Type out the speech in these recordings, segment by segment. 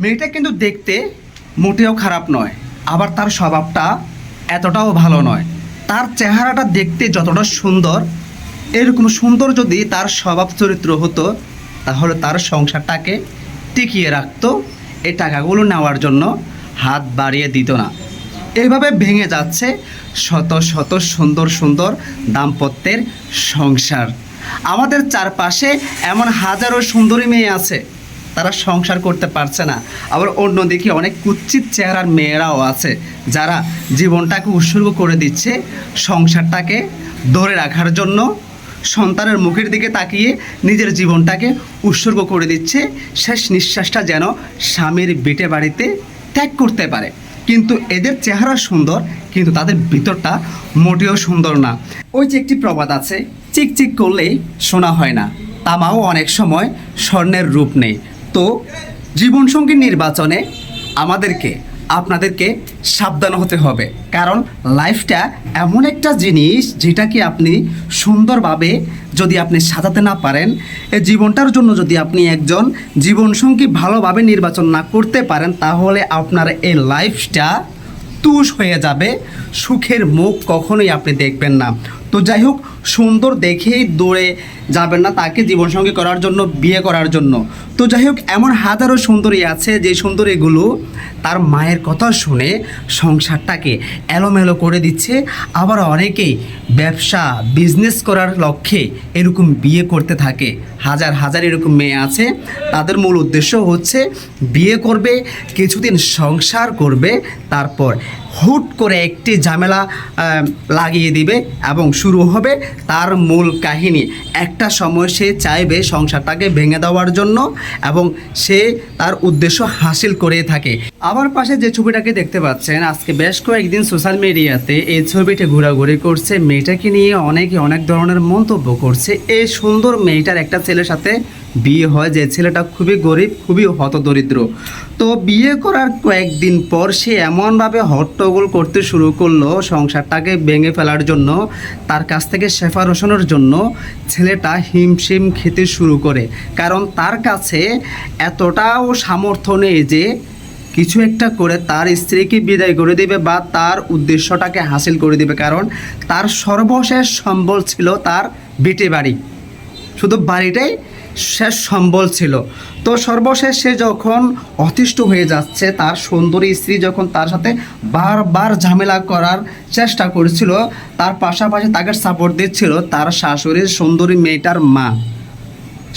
মেয়েটা কিন্তু দেখতে মোটেও খারাপ নয়, আবার তার স্বভাবটা এতটাও ভালো নয়। তার চেহারাটা দেখতে যতটা সুন্দর, এরকম সুন্দর যদি তার স্বভাব চরিত্র হতো, তাহলে তার সংসারটাকে টিকিয়ে রাখতো, এই টাকাগুলো নেওয়ার জন্য হাত বাড়িয়ে দিত না। এইভাবে ভেঙে যাচ্ছে শত শত সুন্দর সুন্দর দাম্পত্যের সংসার। আমাদের চারপাশে এমন হাজারো সুন্দরী মেয়ে আছে তারা সংসার করতে পারছে না। আবার অন্যদিকে অনেক কুচ্ছিত চেহারার মেয়েরাও আছে, যারা জীবনটাকে উৎসর্গ করে দিচ্ছে সংসারটাকে ধরে রাখার জন্য। সন্তানের মুখের দিকে তাকিয়ে নিজের জীবনটাকে উৎসর্গ করে দিচ্ছে। শেষ নিঃশ্বাসটা যেন স্বামীর বেটে বাড়িতে ত্যাগ করতে পারে। কিন্তু এদের চেহারা সুন্দর, কিন্তু তাদের ভিতরটা মোটেও সুন্দর না। ওই যে একটি প্রবাদ আছে চিক চিক করলেই শোনা হয় না। তামাও অনেক সময় স্বর্ণের রূপ নেই তো জীবনসঙ্গী নির্বাচনে আমাদেরকে, আপনাদেরকে সাবধান হতে হবে। কারণ লাইফটা এমন একটা জিনিস যেটাকে আপনি সুন্দরভাবে যদি আপনি সাজাতে না পারেন, এই জীবনটার জন্য যদি আপনি একজন জীবনসঙ্গী ভালোভাবে নির্বাচন না করতে পারেন, তাহলে আপনার এই লাইফটা তুষ হয়ে যাবে। সুখের মুখ কখনোই আপনি দেখবেন না। তো যাই হোক, সুন্দর দেখেই দৌড়ে যাবেন না তাকে জীবনসঙ্গী করার জন্য, বিয়ে করার জন্য। তো যাই হোক, এমন হাজারো সুন্দরী আছে যে সুন্দরীগুলো তার মায়ের কথা শুনে সংসারটাকে এলোমেলো করে দিচ্ছে। আবার অনেকেই ব্যবসা বিজনেস করার লক্ষ্যে এরকম বিয়ে করতে থাকে। হাজার হাজার এরকম মেয়ে আছে। তাদের মূল উদ্দেশ্য হচ্ছে, বিয়ে করবে, কিছুদিন সংসার করবে, তারপর হুট করে একটি ঝামেলা লাগিয়ে দিবে এবং শুরু হবে তার মূল কাহিনী। একটা সময় সে চাইবে সংসারটাকে ভেঙে দেওয়ার জন্য এবং সে তার উদ্দেশ্য হাসিল করে থাকে। আবার পাশে যে ছবিটাকে দেখতে পাচ্ছেন, আজকে বেশ কয়েকদিন সোশ্যাল মিডিয়াতে এই ছবিটি ঘোরাঘুরি করছে। মেয়েটাকে নিয়ে অনেকে অনেক ধরনের মন্তব্য করছে। এই সুন্দর মেয়েটার একটা ছেলের সাথে বিয়ে হয় যে ছেলেটা খুবই গরিব, খুবই হতদরিদ্র। তো বিয়ে করার কয়েকদিন পর সে এমনভাবে হট্টগোল করতে শুরু করল সংসারটাকে ভেঙে ফেলার জন্য, তার কাছ থেকে শেফা রোশনের জন্য ছেলেটা হিমশিম খেতে শুরু করে। কারণ তার কাছে এতটাও সামর্থ্য নেই যে কিছু একটা করে তার স্ত্রীকে বিদায় করে দিবে বা তার উদ্দেশ্যটাকে হাসিল করে দিবে। কারণ তার সর্বশেষ সম্বল ছিল তার বেটে বাড়ি। শুধু বাড়িটাই শেষ সম্বল ছিল। তো সর্বশেষ সে যখন অতিষ্ঠ হয়ে যাচ্ছে, তার সুন্দরী স্ত্রী যখন তার সাথে বারবার ঝামেলা করার চেষ্টা করেছিল, তার পাশাপাশি তাকে সাপোর্ট দিচ্ছিল তার শাশুড়ির সুন্দরী মেয়েটার মা।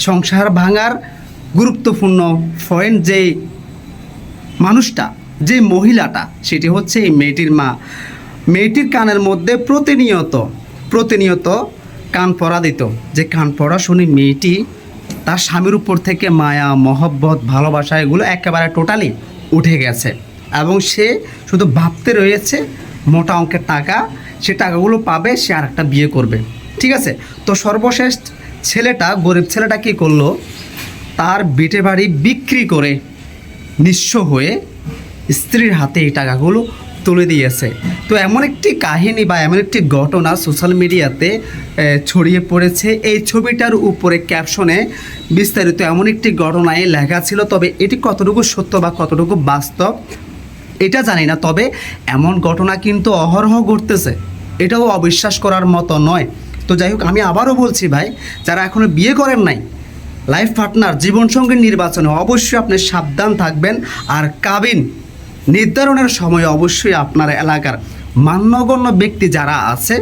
সংসার ভাঙার গুরুত্বপূর্ণ পয়েন্ট যে মানুষটা যে মহিলাটা, সেটি হচ্ছে এই মেয়েটির মা। মেয়েটির কানের মধ্যে প্রতিনিয়ত প্রতিনিয়ত কান পরা দিত যে কান পড়া শুনি মেয়েটি তার স্বামীর উপর থেকে মায়া, মহব্বত, ভালোবাসা, এগুলো একেবারে টোটালি উঠে গেছে। এবং সে শুধু ভাবতে রয়েছে, মোটা অঙ্কের টাকা, সে টাকাগুলো পাবে, সে আর একটা বিয়ে করবে। ঠিক আছে? তো সর্বশেষ ছেলেটা, গরিব ছেলেটা কী করল? তার বেটে বাড়ি বিক্রি করে নিঃস্ব হয়ে স্ত্রীর হাতে এই টাকাগুলো তুলে দিয়েছে। তো এমন একটি কাহিনী বা এমন একটি ঘটনা সোশ্যাল মিডিয়াতে ছড়িয়ে পড়েছে। এই ছবিটার উপরে ক্যাপশনে বিস্তারিত এমন একটি ঘটনায় লেখা ছিল, তবে এটি কতটুকু সত্য বা কতটুকু বাস্তব, এটা জানি না। তবে এমন ঘটনা কিন্তু অহরহ ঘটতেছে, এটাও অবিশ্বাস করার মতো নয়। তো যাই হোক, আমি আবারও বলছি ভাই, যারা এখনও বিয়ে করেন নাই লাইফ পার্টনার জীবনসঙ্গী নির্বাচনে অবশ্যই আপনি সাবধান থাকবেন আর কাবিন নির্ধারণের সময় অবশ্যই আপনার এলাকার মান্যগণ্য ব্যক্তি যারা আছে,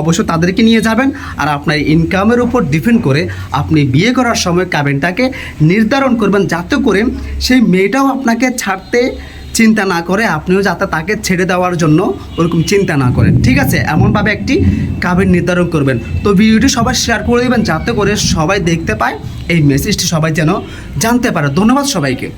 অবশ্য তাদেরকে নিয়ে যাবেন আর আপনার ইনকামের উপর ডিপেন্ড করে আপনি বিয়ে করার সময় কাবিনটাকে নির্ধারণ করবেন যাতে করে সেই মেয়েটাও আপনাকে ছাড়তে চিন্তা না করে, আপনিও যাতে তাকে ছেড়ে দেওয়ার জন্য ওরকম চিন্তা না করেন। ঠিক আছে? এমনভাবে একটি কাবিন নির্ধারণ করবেন। তো ভিডিওটি সবাই শেয়ার করে দেবেন যাতে করে সবাই দেখতে পায়, এই মেসেজটি সবাই যেন জানতে পারে। ধন্যবাদ সবাইকে।